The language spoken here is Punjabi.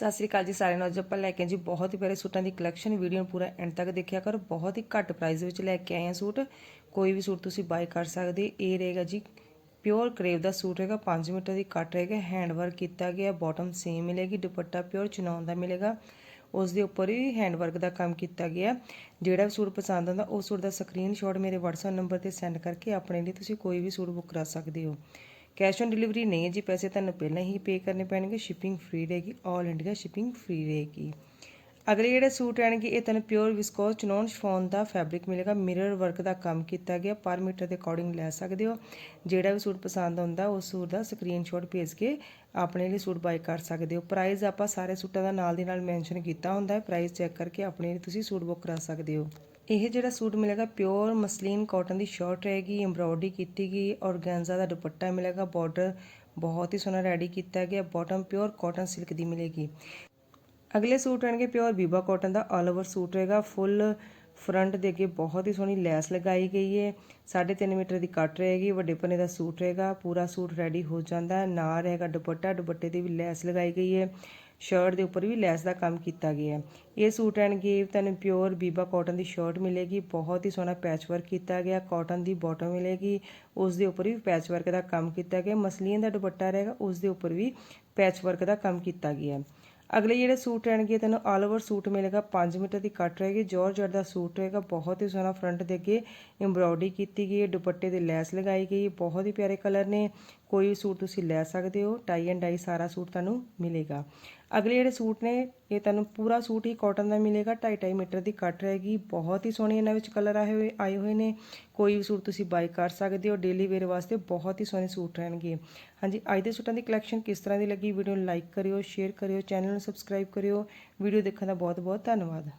ਸਤਿ ਸ੍ਰੀ ਅਕਾਲ ਜੀ ਸਾਰਿਆਂ ਨੂੰ। ਅੱਜ ਆਪਾਂ ਲੈ ਕੇ ਜੀ ਬਹੁਤ ਹੀ ਪਿਆਰੇ ਸੂਟਾਂ ਦੀ ਕਲੈਕਸ਼ਨ ਵੀਡੀਓ ਨੂੰ ਪੂਰਾ ਐਂਡ ਤੱਕ ਦੇਖਿਆ ਕਰੋ। ਬਹੁਤ ਹੀ ਘੱਟ ਪ੍ਰਾਈਸ ਵਿੱਚ ਲੈ ਕੇ ਆਏ ਆ ਸੂਟ। ਕੋਈ ਵੀ ਸੂਟ ਤੁਸੀਂ ਬਾਈ ਕਰ ਸਕਦੇ। ਇਹ ਰਹੇਗਾ ਜੀ ਪਿਓਰ ਕਰੇਵ ਦਾ ਸੂਟ ਹੈਗਾ। 5 ਮੀਟਰ ਦੀ ਕੱਟ ਰਹੇਗਾ ਹੈਂਡ ਵਰਕ ਕੀਤਾ ਗਿਆ। ਬਾਟਮ ਸੇਮ ਮਿਲੇਗੀ। ਦੁਪੱਟਾ ਪਿਓਰ ਚਨੌਨ ਦਾ ਮਿਲੇਗਾ। ਉਸ ਦੇ ਉੱਪਰ ਹੀ ਹੈਂਡ ਵਰਕ ਦਾ ਕੰਮ ਕੀਤਾ ਗਿਆ। ਜਿਹੜਾ ਵੀ ਸੂਟ ਪਸੰਦ ਆਉਂਦਾ, ਉਸ ਸੂਟ ਦਾ ਸਕਰੀਨਸ਼ਾਟ ਮੇਰੇ WhatsApp ਨੰਬਰ ਤੇ ਸੈਂਡ ਕਰਕੇ ਆਪਣੇ ਲਈ ਤੁਸੀਂ ਕੋਈ ਵੀ ਸੂਟ ਬੁੱਕ ਕਰਾ ਸਕਦੇ ਹੋ। ਕੈਸ਼ ਔਨ ਡਿਲੀਵਰੀ ਨਹੀਂ ਹੈ ਜੀ, ਪੈਸੇ ਤੁਹਾਨੂੰ ਪਹਿਲਾਂ ਹੀ ਪੇ ਕਰਨੇ ਪੈਣਗੇ ਸ਼ਿਪਿੰਗ ਫ੍ਰੀ ਰਹੇਗੀ 올 ਇੰਡੀਆ ਸ਼ਿਪਿੰਗ ਫ੍ਰੀ ਰਹੇਗੀ। ਅਗਲੇ ਜਿਹੜੇ ਸੂਟ ਆਣਗੇ, ਇਹ ਤੁਹਾਨੂੰ ਪਿਓਰ ਵਿਸਕੋਸ ਚਨੋਨ ਸ਼ਫੋਨ ਦਾ ਫੈਬਰਿਕ ਮਿਲੇਗਾ ਮਿਰਰ ਵਰਕ ਦਾ ਕੰਮ ਕੀਤਾ ਗਿਆ, ਪਰ ਮੀਟਰ ਦੇ ਅਕੋਰਡਿੰਗ ਲੈ ਸਕਦੇ ਹੋ। ਜਿਹੜਾ ਵੀ ਸੂਟ ਪਸੰਦ ਆਉਂਦਾ ਉਸ ਸੂਟ ਦਾ ਸਕਰੀਨਸ਼ਾਟ ਭੇਜ ਕੇ ਆਪਣੇ ਲਈ ਸੂਟ ਬਾਈ ਕਰ ਸਕਦੇ ਹੋ। ਪ੍ਰਾਈਸ ਆਪਾਂ ਸਾਰੇ ਸੂਟਾਂ ਦਾ ਨਾਲ ਦੀ ਨਾਲ ਮੈਂਸ਼ਨ ਕੀਤਾ ਹੁੰਦਾ ਹੈ ਪ੍ਰਾਈਸ ਚੈੱਕ ਕਰਕੇ ਆਪਣੇ ਲਈ ਤੁਸੀਂ ਸੂਟ ਬੁੱਕ ਕਰਾ ਸਕਦੇ ਹੋ। ਇਹ ਜਿਹੜਾ ਸੂਟ ਮਿਲੇਗਾ ਪਿਓਰ ਮਸਲੀਨ ਕਾਟਨ ਦੀ ਸ਼ਰਟ ਰਹੇਗੀ ਐਮਬ੍ਰੋਇਡਰੀ ਕੀਤੀ ਗਈ ਔਰਗੈਂਜ਼ਾ ਦਾ ਦੁਪੱਟਾ ਮਿਲੇਗਾ ਬਾਰਡਰ ਬਹੁਤ ਹੀ ਸੋਹਣਾ ਰੈਡੀ ਕੀਤਾ ਗਿਆ ਬਾਟਮ ਪਿਓਰ ਕਾਟਨ ਸਿਲਕ ਦੀ ਮਿਲੇਗੀ। ਅਗਲੇ ਸੂਟ ਰਹਿਣਗੇ ਪਿਓਰ ਬੀਬਾ ਕਾਟਨ ਦਾ ਆਲ ਓਵਰ ਸੂਟ ਰਹੇਗਾ ਫੁੱਲ ਫਰੰਟ ਦੇ ਅੱਗੇ ਬਹੁਤ ਹੀ ਸੋਹਣੀ ਲੈਸ ਲਗਾਈ ਗਈ ਹੈ 3.5 ਮੀਟਰ ਦੀ ਕੱਟ ਰਹੇਗੀ, ਵੱਡੇ ਪੰਨੇ ਦਾ ਸੂਟ ਰਹੇਗਾ, ਪੂਰਾ ਸੂਟ ਰੈਡੀ ਹੋ ਜਾਂਦਾ ਹੈ ਨਾਲ ਰਹੇਗਾ ਦੁਪੱਟਾ, ਦੁਪੱਟੇ ਦੀ ਵੀ ਲੈਸ ਲਗਾਈ ਗਈ ਹੈ। ਸ਼ਰਟ ਦੇ ਉੱਪਰ ਵੀ ਲੈਸ ਦਾ ਕੰਮ ਕੀਤਾ ਗਿਆ ਹੈ। ਇਹ ਸੂਟ ਆਣਗੇ ਤੁਹਾਨੂੰ ਪਿਓਰ ਬੀਬਾ ਕਾਟਨ ਦੀ ਸ਼ਰਟ ਮਿਲੇਗੀ। ਬਹੁਤ ਹੀ ਸੋਹਣਾ ਪੈਚ ਵਰਕ ਕੀਤਾ ਗਿਆ, ਕਾਟਨ ਦੀ ਬਾਟਮ ਮਿਲੇਗੀ। ਉਸ ਦੇ ਉੱਪਰ ਵੀ ਪੈਚ ਵਰਕ ਦਾ ਕੰਮ ਕੀਤਾ ਗਿਆ। ਮਸਲੀਨ ਦਾ ਦੁਪੱਟਾ ਰਹੇਗਾ, ਉਸ ਦੇ ਉੱਪਰ ਵੀ ਪੈਚ ਵਰਕ ਦਾ ਕੰਮ ਕੀਤਾ ਗਿਆ ਹੈ। ਅਗਲੇ ਜਿਹੜੇ ਸੂਟ ਰਹਿਣਗੇ ਤੁਹਾਨੂੰ ਆਲ ਓਵਰ ਸੂਟ ਮਿਲੇਗਾ। 5 ਮੀਟਰ ਦੀ ਕੱਟ ਰਹੇਗੀ ਜਾਰਜਟ ਦਾ ਸੂਟ ਰਹੇਗਾ। ਬਹੁਤ ਹੀ ਸੋਹਣਾ ਫਰੰਟ ਦੇ ਅੱਗੇ ਐਮਬ੍ਰੋਇਡਰੀ ਕੀਤੀ ਗਈ ਹੈ। ਦੁਪੱਟੇ ਤੇ ਲੈਸ ਲਗਾਈ ਗਈ ਹੈ। ਬਹੁਤ ਹੀ ਪਿਆਰੇ ਕਲਰ ਨੇ। ਕੋਈ ਵੀ ਸੂਟ ਤੁਸੀਂ ਲੈ ਸਕਦੇ ਹੋ ਟਾਈ ਐਂਡ ਡਾਈ ਸਾਰਾ ਸੂਟ ਤੁਹਾਨੂੰ ਮਿਲੇਗਾ। ਅਗਲੇ ਜਿਹੜੇ ਸੂਟ ਨੇ, ਇਹ ਤੁਹਾਨੂੰ ਪੂਰਾ ਸੂਟ ਹੀ ਕਾਟਨ ਦਾ ਮਿਲੇਗਾ 2.5 ਮੀਟਰ ਦੀ ਕੱਟ ਰਹੇਗੀ, ਬਹੁਤ ਹੀ ਸੋਹਣੇ ਇਹਨਾਂ ਵਿੱਚ ਕਲਰ ਆਏ ਹੋਏ ਆਏ ਹੋਏ ਨੇ। ਕੋਈ ਵੀ ਸੂਟ ਤੁਸੀਂ ਬਾਈ ਕਰ ਸਕਦੇ ਹੋ ਡੇਲੀ ਵੇਅਰ ਵਾਸਤੇ ਬਹੁਤ ਹੀ ਸੋਹਣੇ ਸੂਟ ਰਹਿਣਗੇ। ਹਾਂਜੀ, ਅੱਜ ਦੇ ਸੂਟਾਂ ਦੀ ਕਲੈਕਸ਼ਨ ਕਿਸ ਤਰ੍ਹਾਂ ਦੀ ਲੱਗੀ? ਵੀਡੀਓ ਨੂੰ ਲਾਈਕ ਕਰਿਓ ਸ਼ੇਅਰ ਕਰਿਓ ਚੈਨਲ ਨੂੰ ਸਬਸਕ੍ਰਾਈਬ ਕਰਿਓ। ਵੀਡੀਓ ਦੇਖਣ ਦਾ ਬਹੁਤ ਬਹੁਤ ਧੰਨਵਾਦ।